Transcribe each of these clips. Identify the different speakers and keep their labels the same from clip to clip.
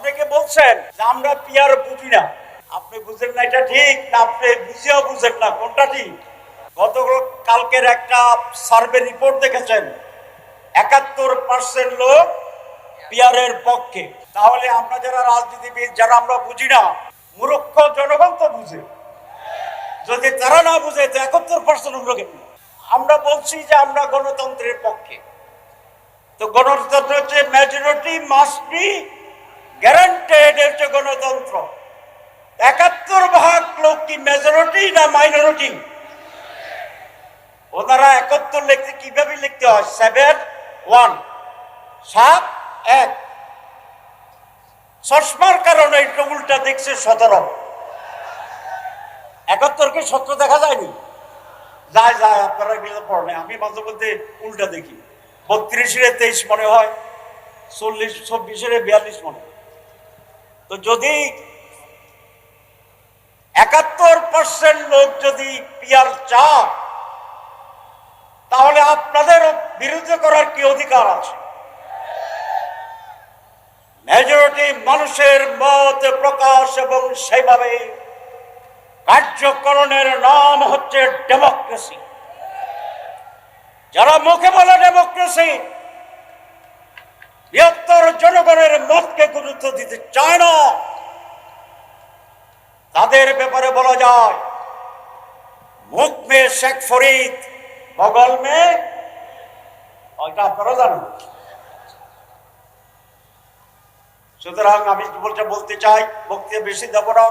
Speaker 1: অনেকে বলছেন যে আমরা পিয়ার বুঝি না। আপনি বুঝেন না এটা ঠিক না আপনি বুঝিও বুঝেন না, কোনটা ঠিক? গত কালকের একটা সার্ভে রিপোর্ট দেখেছেন, একাত্তর পার্সেন্ট লোক পিয়ারের পক্ষে। তাহলে আমরা যারা রাজনীতিবিদ, যারা আমরা বুঝি না, মূর্খ জনগণ তো বুঝে। যদি তারা না বুঝে, তো একাত্তর পার্সেন্ট লোক আমরা বলছি যে আমরা গণতন্ত্রের পক্ষে। তো গণতন্ত্র হচ্ছে মেজরিটি মাস্ট বি গ্যারান্টেড হচ্ছে গণতন্ত্র। একাত্তর ভাগ লোক কি মেজরিটি না মাইনরিটি ওনারা একাত্তর লিখতে কীভাবে লিখতে হয়? সেভেন ওয়ান সাত, এক। চশমার কারণে এই উল্টা দেখছে সতেরো। একাত্তরকে সত্য দেখা যায়নি? যায় যায়, আপনারা এগুলো পড়েন। আমি মাঝে মধ্যে উল্টা দেখি। বত্রিশের তেইশ মনে হয়, চল্লিশ, চব্বিশের বিয়াল্লিশ মনে হয়। তো যদি একাত্তর পার্সেন্ট লোক যদি পিয়ার চা তাহলে আপনাদের বিরুদ্ধে করার কি অধিকার আছে? মেজরিটি মানুষের মত প্রকাশ এবং সেভাবে কার্যকরণের নাম হচ্ছে ডেমোক্রেসি যারা মুখে বলে ডেমোক্রেসি বৃহত্তর জনগণের মতকে গুরুত্ব দিতে চায় না। তাদের ব্যাপারে বলা যায় মুখ মে শেখ ফরিদ বগল মে জানেন। সুতরাং আমি বলতে বলতে চাই বক্তব্য বেশি দেব না।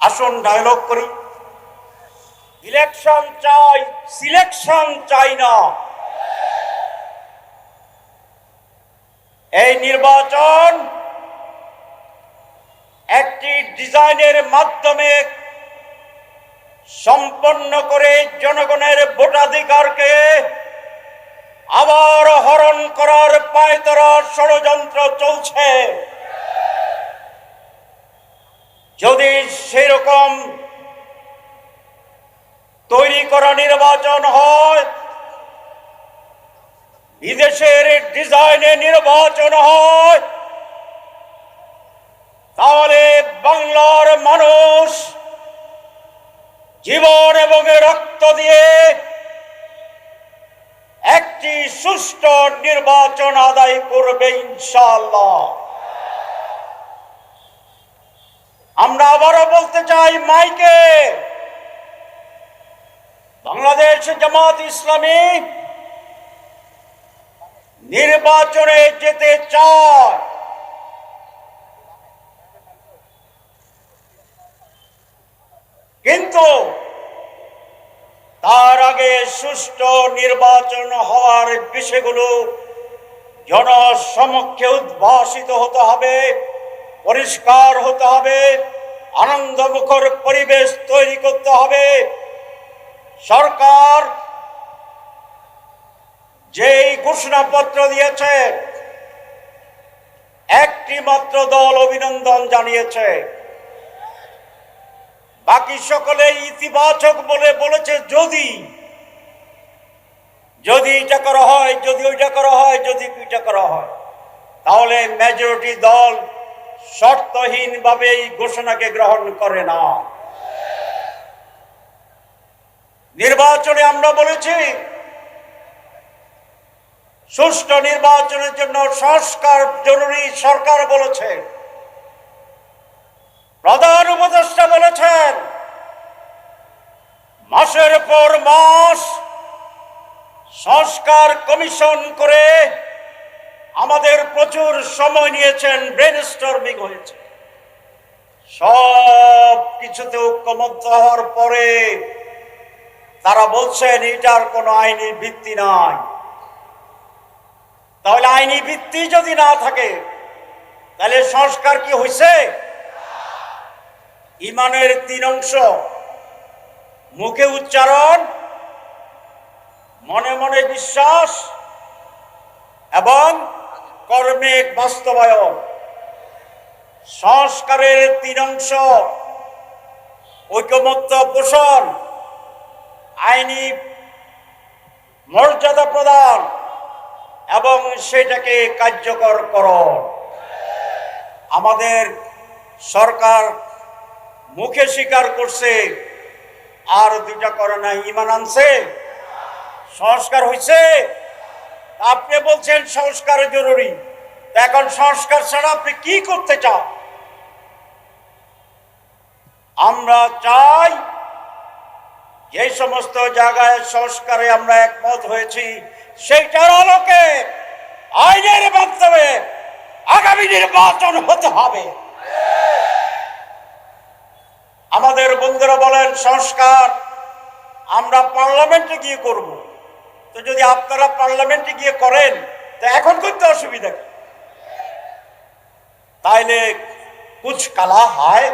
Speaker 1: আসুন ডায়লগ করি। ইলেকশন চাই সিলেকশন চাই না। এই নির্বাচন একটি ডিজাইনের মাধ্যমে সম্পন্ন করে জনগণের ভোটাধিকারকে আবার হরণ করার পায়তারা ষড়যন্ত্র চলছে। যদি সেরকম তৈরি করা নির্বাচন হয় বিদেশের ডিজাইনে নির্বাচন হয়, তাহলে বাংলার মানুষ জীবন এবং রক্ত দিয়ে একটি সুষ্ঠু নির্বাচন আদায় করবে ইনশাআল্লাহ। আমরা আবারও বলতে চাই মাইকে, বাংলাদেশ জামাত ইসলামী নির্বাচনে যেতে চায়। কিন্তু তার আগে সুষ্ঠু নির্বাচন হওয়ার বিষয়গুলো জনসমক্ষে উদ্ভাসিত হতে হবে, পরিষ্কার হতে হবে, আনন্দমুখর পরিবেশ তৈরি করতে হবে। সরকার যেই ঘোষণাপত্র দিয়েছে, একটি মাত্র দল অভিনন্দন জানিয়েছে। বাকি সকলে ইতিবাচক বলে বলেছে, যদি যদি এটা করা হয়, যদি ওইটা করা হয়, যদি ওইটা করা হয়, তাহলে মেজরিটি দল শর্তহীনভাবে এই ঘোষণাকে গ্রহণ করে না। নির্বাচনে আমরা বলেছি সুষ্ঠু নির্বাচনের জন্য সংস্কার জরুরি সরকার বলেছে। প্রধান উপদেষ্টা বলেছেন, মাসের পর মাস সংস্কার কমিশন করে আমাদের প্রচুর সময় নিয়েছেন ব্রেন স্টর্মিং হয়েছে। সব কিছুতে ঐক্যমত্য হওয়ার পরে তারা বলছেন, এটার কোনো আইনি ভিত্তি নাই। তাহলে আইনি ভিত্তি যদি না থাকে, তাহলে সংস্কার কি হয়েছে ইমানের তিন অংশ। মুখে উচ্চারণ, মনে মনে বিশ্বাস, এবং কর্মে বাস্তবায়ন। সংস্কারের তিন অংশ, ঐকমত্য পোষণ, আইনি মর্যাদা প্রদান। এবং সেটাকে কার্যকর করণ আমাদের সরকার মুখে স্বীকার করছে, আর দুইটা করে না, ইমান আনছে। সংস্কার হয়েছে আপনি বলছেন সংস্কার জরুরি। এখন সংস্কার ছাড়া আপনি কি করতে চান? আমরা চাই যে সমস্ত জায়গায় সংস্কারে আমরা একমত হয়েছি। সেইটার আলোকে আইনের মাধ্যমে আগামী নির্বাচন হতে হবে। আমাদের বন্ধুরা বলেন, সংস্কার আমরা পার্লামেন্টে গিয়ে করব। তো যদি আপনারা পার্লামেন্টে গিয়ে করেন, তো এখন করতে অসুবিধা কি? তাইলে কুছ কালা হায়?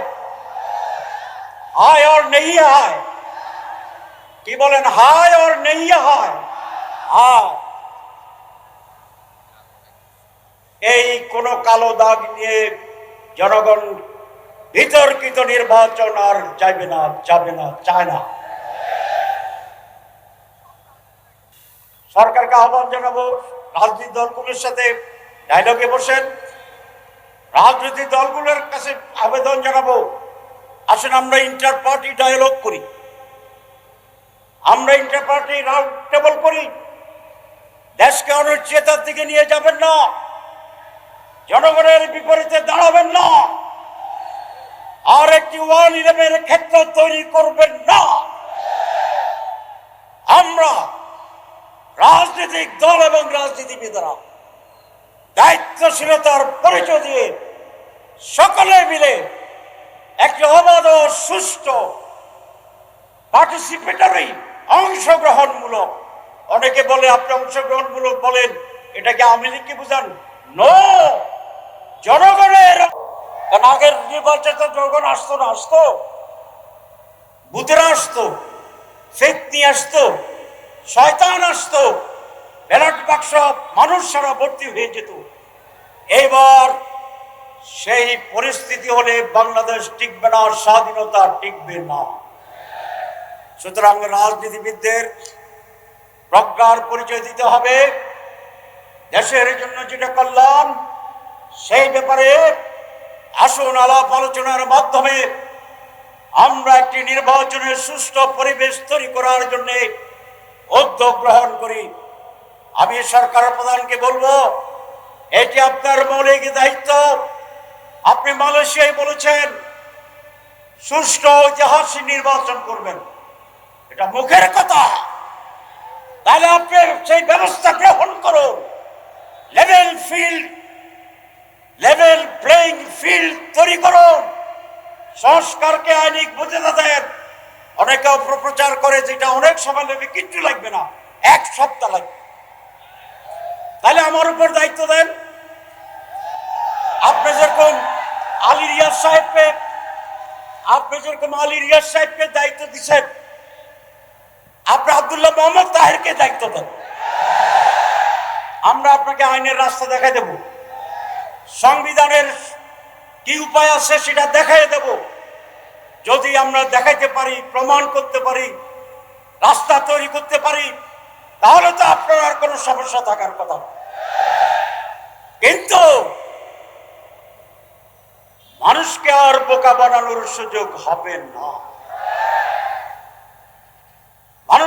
Speaker 1: হায় আর নেই হায়? কি বলেন, হায় ওর নেই হায়? এই কোন কালো দাগ নিয়ে জনগণ বিতর্কিত নির্বাচন আর যাবে না যাবে না, চায় না। সরকারকে আহ্বান জানাব, রাজনৈতিক দলগুলোর সাথে ডায়লগে বসেন। রাজনৈতিক দলগুলোর কাছে আবেদন জানাব। আসেন আমরা ইন্টার পার্টি ডায়ালগ করি। আমরা ইন্টার পার্টি রাউন্ড টেবল করি। দেশকে অনুচ্ছেদার দিকে নিয়ে যাবেন না। জনগণের বিপরীতে দাঁড়াবেন না। আর একটি ওয়ান ইলেভেনের ক্ষেত্র তৈরি করবেন না। আমরা রাজনৈতিক দল এবং রাজনীতিবিদরা দায়িত্বশীলতার পরিচয় দিয়ে সকলে মিলে একটি অবাধ সুষ্ঠু পার্টিসিপেটরি অংশগ্রহণমূলক অনেকে বলে, আপনি অংশগ্রহণমূলক বলেন এটাকে আমি লিখে বুঝান? নো জনগণের কারণ আগের নির্বাচনে জনগণ আসতো না, আসতো। বুথেরা আসতো, ফেক নিয়ে আসতো, শয়তান আসতো, ব্যালট বাক্স মানুষ সারা ভর্তি হয়ে যেত। এবার সেই পরিস্থিতি হলে বাংলাদেশ টিকবে না স্বাধীনতা টিকবে না। সুতরাং রাজনীতিবিদদের প্রজ্ঞার পরিচয় দিতে হবে। দেশের জন্য যেটা কল্যাণ সেই ব্যাপারে আসুন আলাপ আলোচনার মাধ্যমে আমরা একটি নির্বাচনের সুষ্ঠু পরিবেশ তৈরি করার জন্য উদ্যোগ গ্রহণ করি। আমি সরকার প্রধানকে বলব এটি আপনার মৌলিক দায়িত্ব, আপনি মালয়েশিয়ায় বলেছেন, সুষ্ঠু ঐতিহাসিক নির্বাচন করবেন। এটা মুখের কথা। তাহলে আপনি সেই ব্যবস্থা গ্রহণ করুন। Level field level playing field তৈরি করুন। সংস্কারকে আইনিক বুঝে দেন অনেকে অপপ্রচার করে যেটা অনেক সময় লাগবে কিচ্ছু লাগবে না। এক সপ্তাহ লাগবে। তাহলে আমার উপর দায়িত্ব দেন। আপনি যেরকম আলী রিয়াজ সাহেবকে, আপনি যেরকম আলী রিয়াজ সাহেবকে দায়িত্ব দিচ্ছেন আপনি আবদুল্লাহ মোহাম্মদ তাহেরকে দায়িত্ব দেন। আমরা আপনাকে আইনের রাস্তা দেখাই দেব। সংবিধানের কি উপায় আছে সেটা দেখাই দেব। যদি আমরা দেখাইতে পারি, প্রমাণ করতে পারি, রাস্তা তৈরি করতে পারি, তাহলে তো আপনার আর কোনো সমস্যা থাকার কথা। কিন্তু মানুষকে আর বোকা বানানোর সুযোগ হবে না।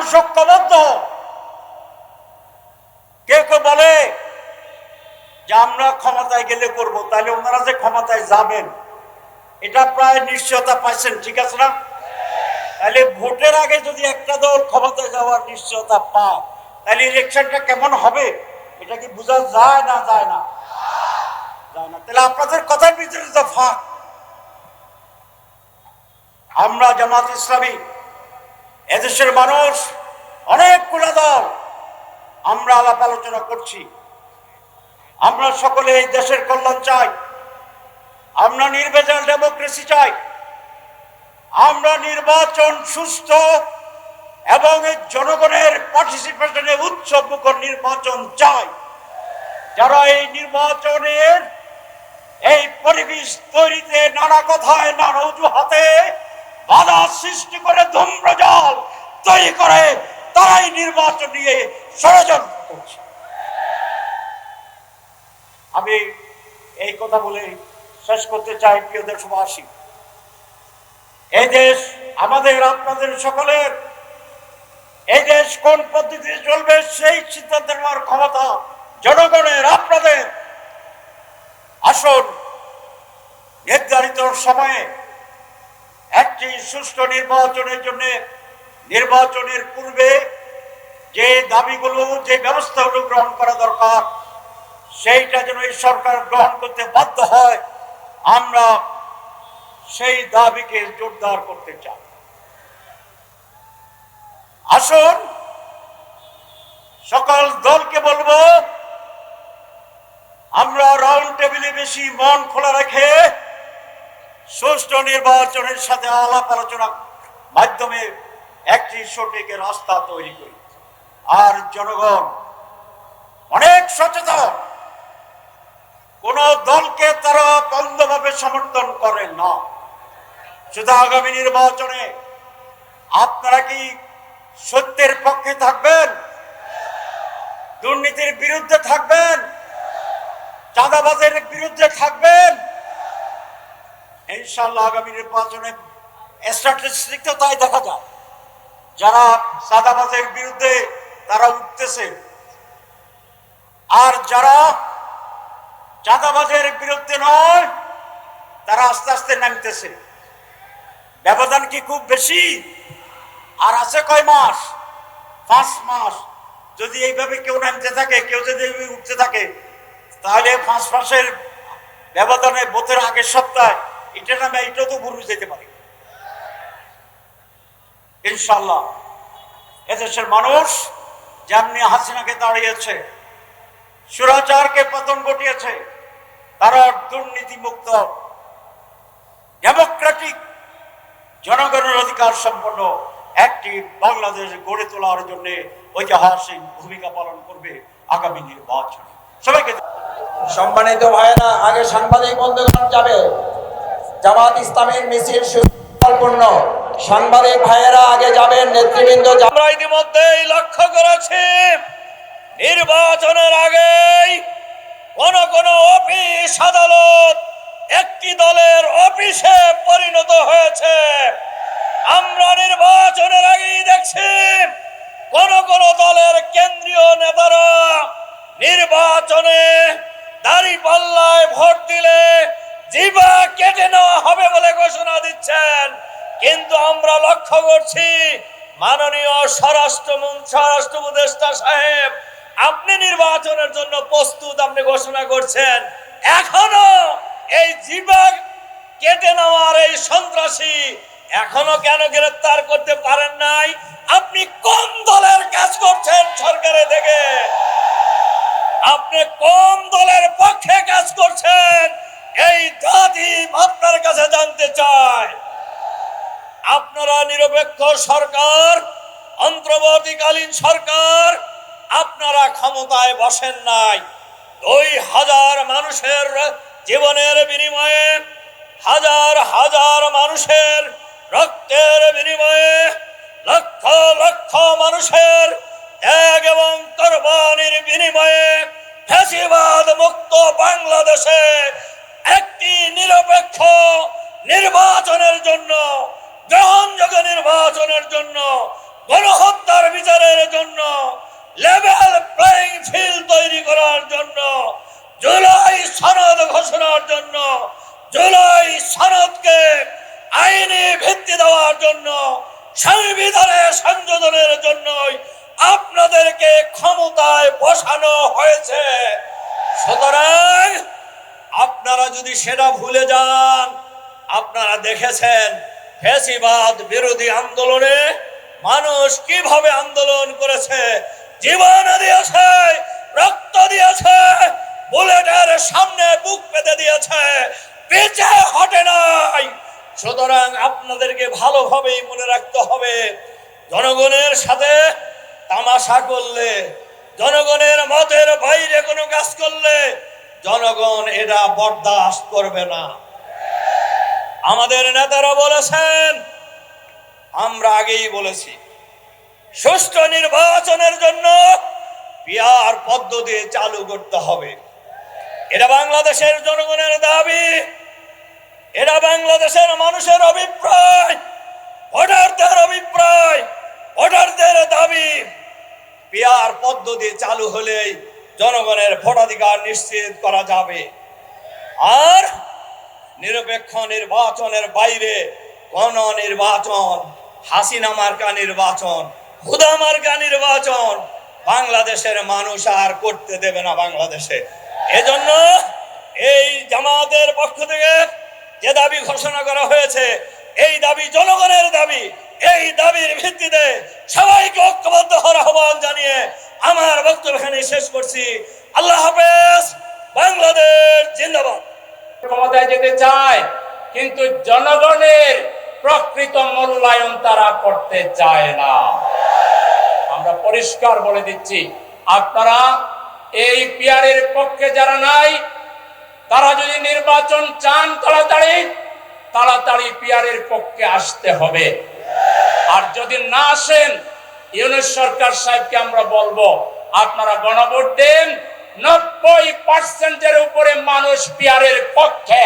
Speaker 1: মানুষ ঐক্যবদ্ধ কেউ কেউ বলে যে আমরা ক্ষমতায় গেলে করব, তাহলে ওনারা যে ক্ষমতায় যাবেন, এটা প্রায় নিশ্চয়তা পাইছেন, ঠিক আছে না? তাহলে ভোটের আগে যদি একটা দল ক্ষমতায় যাওয়ার নিশ্চয়তা পায়, তাহলে ইলেকশনটা কেমন হবে? এটা কি বোঝা যায় না যায় না? যায় না। তাহলে আপনাদের কথার ভিতরে ফাঁক। আমরা জামাত ইসলামী এদেশের মানুষ, অনেকগুলো দল আমরা আলাপ আলোচনা করছি। আমরা সকলে এই দেশের কল্যাণ চাই। আমরা নির্বাচন ডেমোক্রেসি চাই। আমরা নির্বাচন সুস্থ এবং জনগণের পার্টিসিপেশনে উৎসব মুখর নির্বাচন চাই। যারা এই নির্বাচনের এই পরিবেশ তৈরিতে নানা কথায় নানা অজুহাতে বাধা সৃষ্টি করে ধূম্রজল তৈরি করে তারাই নির্বাচন নিয়ে ষড়যন্ত্র করছে। আমি এই কথা বলে শেষ করতে চাই, প্রিয় দেশবাসী। এই দেশ আমাদের, আপনাদের সকলের। এই দেশ কোন পদ্ধতিতে চলবে সেই সিদ্ধান্ত নেওয়ার ক্ষমতা জনগণের, আপনাদের। আসুন, নির্ধারিত সময়ে একটি সুষ্ঠু নির্বাচনের জন্য নির্বাচনের পূর্বে যে দাবিগুলো, যে ব্যবস্থাগুলো গ্রহণ করা দরকার, সেইটা যেন এই সরকার গ্রহণ করতে বাধ্য হয়, আমরা সেই দাবিকে জোরদার করতে চাই। আসুন, সকল দলকে বলব, আমরা রাউন্ড টেবিলে বেশি মন খোলা রেখে সুষ্ঠু নির্বাচনের সাথে আলাপ আলোচনা মাধ্যমে একটি সঠিক রাস্তা তৈরি করি। আর জনগণ অনেক সচেতন। কোন দলকে তারা বন্ধভাবে সমর্থন করে না। শুধু আগামী নির্বাচনে আপনারা কি সত্যের পক্ষে থাকবেন? দুর্নীতির বিরুদ্ধে থাকবেন? চাঁদাবাজের বিরুদ্ধে থাকবেন? ইনশাল্লাহ আগামী নির্বাচনে স্ট্র্যাটেজিক তো তাই দেখা যায়। যারা চাঁদাবাজের বিরুদ্ধে তারা উঠতেছে। আর যারা চাঁদাবাজের বিরুদ্ধে নয়, তারা আস্তে আস্তে নামতেছে। ব্যবধান কি খুব বেশি? আর আছে কয় মাস? পাঁচ মাস। যদি এইভাবে কেউ নামতে থাকে, কেউ যদি উঠতে থাকে, তাহলে পাঁচ মাসের ব্যবধানে বোধের আগের সপ্তাহে এটা নামে এটাও তো ভুল যেতে পারে। ইনশাল্লাহ এদেশের মানুষ যেমনি হাসিনাকে দাঁড়িয়েছে সুরাচারকে পতন ঘটিয়েছে, তারা দুর্নীতি মুক্ত ডেমোক্রেটিক জনগণের অধিকার সম্পন্ন একটি বাংলাদেশ গড়ে তোলার জন্য ঐতিহাসিক ভূমিকা পালন করবে আগামী নির্বাচন। সবাইকে
Speaker 2: সম্মানিত ভাইয়েরা, আগে সাংবাদিক বন্ধুগণ যাবে। জামাত ইসলামের মিছিল সুপূর্ণ সাংবাদিক ভাইয়েরা আগে যাবেন, নেতৃবৃন্দ
Speaker 3: আমরা ইতিমধ্যেই লক্ষ্য করেছি, নির্বাচনের আগেই কোন কোন অফিস আদালত একটি দলের অফিসে পরিণত হয়েছে। আমরা নির্বাচনের আগেই দেখছি, কোন কোন দলের কেন্দ্রীয় নেতারা নির্বাচনে দাড়ি পাল্লায় ভোট দিলে জিবা কেটে নেওয়া হবে বলে ঘোষণা দিচ্ছেন। কিন্তু আমরা লক্ষ্য করছি, মাননীয় স্বরাষ্ট্র স্বরাষ্ট্র উপদেষ্টা সাহেব, আপনি নির্বাচনের জন্য প্রস্তুত আপনি ঘোষণা করছেন। এখনও এই জিবা কেটে নেওয়ার এই সন্ত্রাসী এখনও কেন গ্রেফতার করতে পারেন নাই? আপনি কোন দলের কাজ করছেন সরকারে থেকে আপনি কোন দলের পক্ষে কাজ করছেন এই জাতি আপনার কাছে জানতে চায়। আপনারা নিরপেক্ষ সরকার, অন্তর্বর্তীকালীন সরকার, আপনারা ক্ষমতায় বসেন নাই। দুই হাজার মানুষের জীবনের বিনিময়ে, হাজার হাজার মানুষের রক্তের বিনিময়ে, লক্ষ লক্ষ মানুষের ত্যাগ এবং কোরবানির বিনিময়ে ফ্যাসিবাদ মুক্ত বাংলাদেশে একটি নিরপেক্ষ নির্বাচনের জন্য গ্রহণযোগ্য নির্বাচনের জন্য, গণহত্যার বিচারের জন্য, লেভেল প্লেইং ফিল্ড তৈরি করার জন্য, জুলাই সনদ ঘোষণার জন্য, জুলাই সনদকে আইনি ভিত্তি দেওয়ার জন্য, সংবিধানে সংযোজনের জন্যই আপনাদেরকে ক্ষমতায় বসানো হয়েছে। সুতরাং আপনারা যদি সেটা ভুলে যান আপনারা দেখেছেন ফেসিবাদ বিরোধী আন্দোলনে মানুষ কীভাবে আন্দোলন করেছে? জীবন দিয়েছে, রক্ত দিয়েছে, বুলেটের সামনে বুক পেতে দিয়েছে পিছে হটে নাই। সুতরাং আপনাদেরকে ভালোভাবেই মনে রাখতে হবে, জনগণের সাথে তামাশা করলে, জনগণের মতের বাইরে কোনো কাজ করলে, জনগণ এটা বরদাস্ত করবে না। আমাদের নেতারা বলেছেন, আমরা আগেই বলেছি, সুষ্ঠু নির্বাচনের জন্য পিয়ার পদ্ধতি চালু করতে হবে। এটা বাংলাদেশের জনগণের দাবি, এটা বাংলাদেশের মানুষের অভিপ্রায়, ভোটারদের অভিপ্রায়, ভোটারদের দাবি। পিয়ার পদ্ধতি চালু হলেই জনগণের ভোটাধিকার নিশ্চিত করা যাবে। আর নিরপেক্ষ নির্বাচনের বাইরে গণ নির্বাচন, হাসিনা মার্কা নির্বাচন, হুদা মার্কা নির্বাচন, বাংলাদেশের মানুষ আর করতে দেবে না বাংলাদেশে। এজন্য এই জামাতের পক্ষ থেকে যে দাবি ঘোষণা করা হয়েছে, এই দাবি জনগণের দাবি, এই দাবির ভিত্তিতে সবাইকে ঐক্যবদ্ধ হওয়ার আহ্বান জানিয়ে আমার বক্তব্য এখানে শেষ করছি। আল্লাহ হাফেজ, বাংলাদেশ জিন্দাবাদ।
Speaker 4: ক্ষমতায় যেতে চায়, কিন্তু জনগণের প্রকৃত মূল্যায়ন তারা করতে চায় না। আমরা পরিষ্কার বলে দিচ্ছি, আপনারা এই পিয়ারের পক্ষে যারা নাই, তারা যদি নির্বাচন চান তাড়াতাড়ি তাড়াতাড়ি পিয়ারের পক্ষে আসতে হবে। আর যদি না আসেন, ইউনুস সরকার সাহেবকে আমরা বলব, আপনারা গণভোট দেন নব্বই পার্সেন্টের উপরে মানুষ পিয়ারের পক্ষে।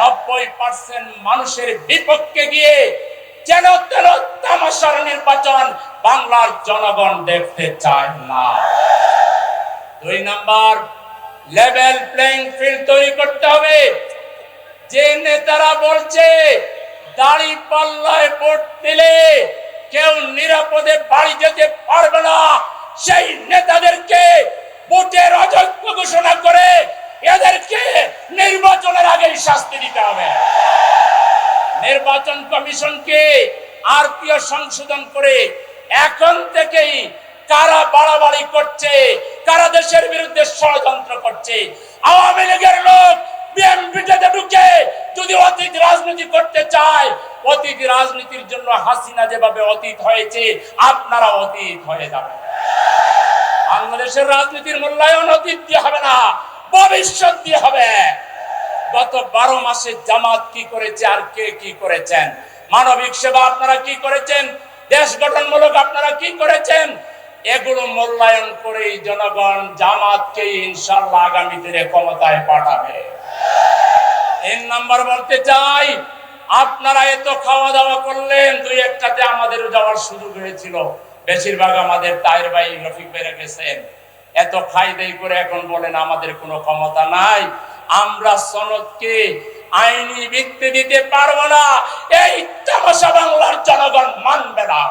Speaker 4: নব্বই পার্সেন্ট মানুষের বিপক্ষে গিয়ে যেন তেন তামাশার নির্বাচন বাংলার জনগণ দেখতে চায় না। দুই নাম্বার লেভেল প্লেইং ফিল্ড তৈরি করতে হবে। যে নেতারা বলছে, দাড়ি পাল্লায় ভোট দিলে কেউ নিরাপদে বাড়ি যেতে পারবে না, সেই নেতাদেরকে ভোটের অযোগ্য ঘোষণা করে এদেরকে নির্বাচনের আগেই শাস্তি দিতে হবে। নির্বাচন কমিশনকে আরপিও সংশোধন করে এখন থেকেই কারা বাড়াবাড়ি করছে, কারা দেশের বিরুদ্ধে ষড়যন্ত্র করছে, আওয়ামী লীগের লোক বিএনপিতে ঢুকে যদি অতীত রাজনীতি করতে চায়, অতীত রাজনীতির জন্য হাসিনা যেভাবে অতীত হয়েছে, আপনারা অতীত হয়ে যাবেন। বাংলাদেশের রাজনীতির মূল্যায়ন অতীত দিয়ে হবে না, ভবিষ্যৎ দিয়ে হবে। গত বারো মাসে জামাত কি করেছে আর কে কি করেছেন? মানবিক সেবা আপনারা কি করেছেন? দেশ গঠনমূলক আপনারা কি করেছেন? এগুলো মূল্যায়ন করেই জনগণ জামাতকে ইনশাল্লাহ আগামী দিনে ক্ষমতায় পাঠাবে। তিন নাম্বার বলতে চাই, আপনারা এত খাওয়া দাওয়া করলেন, দুই একটাতে আমাদের যাওয়ার সুযোগ হয়েছিল। বেশিরভাগ আমাদের তাইর ভাই রফিক বেড়ে গেছেন। এত খাই করে এখন বলেন, আমাদের কোনো ক্ষমতা নাই। আমরা সনদকে আইনি ভিত্তি দিতে পারব না। এই তামাশা বাংলার জনগণ মানবে না।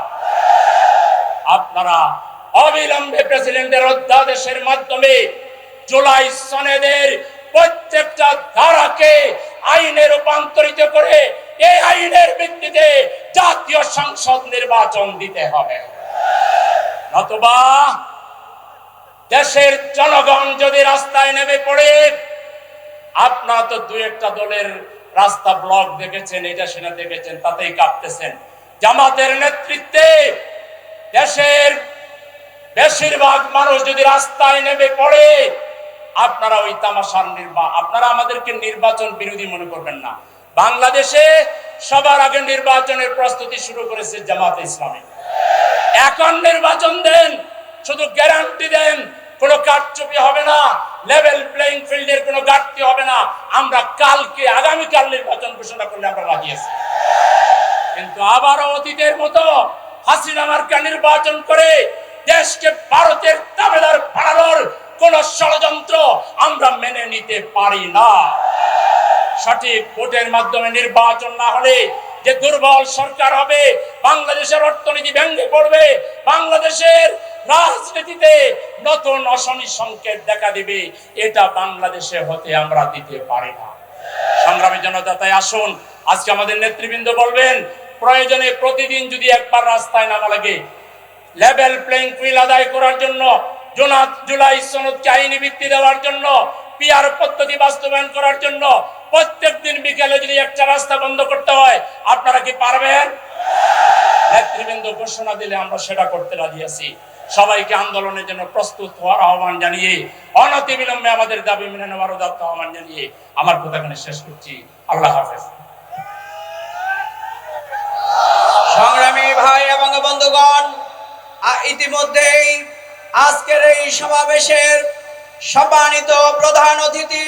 Speaker 4: আপনারা অবিলম্বে প্রেসিডেন্টের অধ্যাদেশের মাধ্যমে জুলাই সনেদের প্রত্যেকটা ধারাকে আইনে রূপান্তরিত করে এই আইনের ভিত্তিতে জাতীয় সংসদ নির্বাচন দিতে হবে। নতুবা দেশের জনগণ যদি রাস্তায় নেমে পড়ে তো দু একটা দলের রাস্তা ব্লক দেখেছেন এটা দেখেছেন, তাতেই কাঁপতেছেন। জামাতের নেতৃত্বে দেশের বেশিরভাগ মানুষ যদি রাস্তায় নেমে পড়ে, আপনারা ওই তামাশার নির্বা, আপনারা আমাদেরকে নির্বাচন বিরোধী মনে করবেন না। বাংলাদেশে সবার আগে নির্বাচনের প্রস্তুতি শুরু করেছে জামাত ইসলামী। এখন নির্বাচন দেন, শুধু গ্যারান্টি দেন, কোনো কারচুপি হবে না লেভেল প্লেইং ফিল্ডের কোনো ঘাটতি হবে না। আমরা কালকে, আগামীকাল নির্বাচন ঘোষণা করলে আমরা লাগিয়েছি কিন্তু আবারও অতীতের মতো হাসিনা মার্কা নির্বাচন করে দেশকে ভারতের দাবেদার বাড়ানোর কোন ষড়যন্ত্র আমরা মেনে নিতে পারি না। সঠিক ভোটের মাধ্যমে নির্বাচন না হলে যে দুর্বল সরকার হবে, বাংলাদেশের অর্থনীতি ভেঙে পড়বে, বাংলাদেশের রাজনীতিতে নতুন অশনি সংকেত দেখা দিবে। এটা বাংলাদেশে হতে আমরা দিতে পারি না। সংগ্রামী জনতা তাই আসুন, আজকে আমাদের নেতৃবৃন্দ বলবেন, প্রয়োজনে প্রতিদিন যদি একবার রাস্তায় নামা লাগে লেভেল প্লেইং ফিল্ড আদায় করার জন্য জুলাই সনদকে আইনি ভিত্তি দেওয়ার জন্য পিয়ার পদ্ধতি বাস্তবায়ন করার জন্য প্রত্যেক দিন বিকেলে যদি একটা রাস্তা বন্ধ করতে হয়, আপনারা কি পারবেন? নেতৃবৃন্দ ঘোষণা দিলে আমরা সেটা করতে রাজি আছি। সবাইকে আন্দোলনের জন্য প্রস্তুত হওয়ার আহ্বান জানিয়ে অনতি বিলম্বে আমাদের দাবি মেনে নেওয়ার উদাত্ত আহ্বান জানিয়ে আমার কথাখানে শেষ করছি। আল্লাহ হাফেজ।
Speaker 5: সংগ্রামী ভাই এবং বন্ধুগণ ইতিমধ্যেই আজকের এই সমাবেশের সম্মানিত প্রধান অতিথি